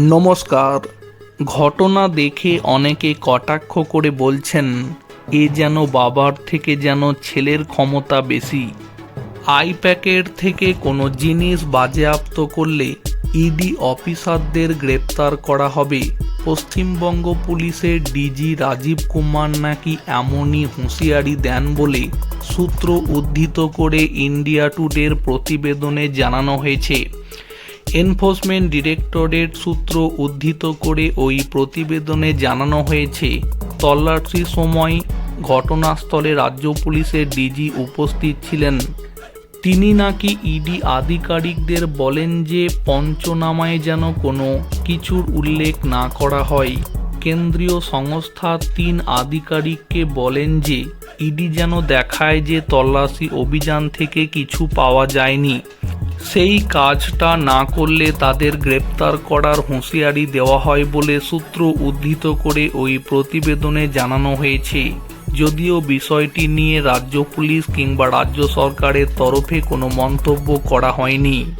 নমস্কার। ঘটনা দেখে অনেকে কটাক্ষ করে বলছেন, এ যেন বাবার থেকে যেন ছেলের ক্ষমতা বেশি। আই প্যাকেট থেকে কোনো জিনিস বাজেয়াপ্ত করলে ইডি অফিসারদের গ্রেপ্তার করা হবে। পশ্চিমবঙ্গ পুলিশের ডিজি রাজীব কুমার নাকি এমনই হুঁশিয়ারি দেন বলে সূত্র উদ্ধৃত করে ইন্ডিয়া টুডের প্রতিবেদনে জানানো হয়েছে। এনফোর্সমেন্ট ডিরেক্টরেট সূত্র উদ্ধৃত করে ওই প্রতিবেদনে জানানো হয়েছে তল্লাশির সময় ঘটনাস্থলে রাজ্য পুলিশের ডিজি উপস্থিত ছিলেন। তিনি নাকি ইডি আধিকারিকদের বলেন যে পঞ্চনামায় যেন কোনো কিছুর উল্লেখ না করা হয়। কেন্দ্রীয় সংস্থা তিন আধিকারিককে বলেন যে ইডি যেন দেখায় যে তল্লাশি অভিযান থেকে কিছু পাওয়া যায়নি। সেই কাজটা না করলে তাদের গ্রেপ্তার করার হুঁশিয়ারি দেওয়া হয় বলে সূত্র উদ্ধৃত করে ওই প্রতিবেদনে জানানো হয়েছে। যদিও বিষয়টি নিয়ে রাজ্য পুলিশ কিংবা রাজ্য সরকারের তরফে কোনো মন্তব্য করা হয়নি।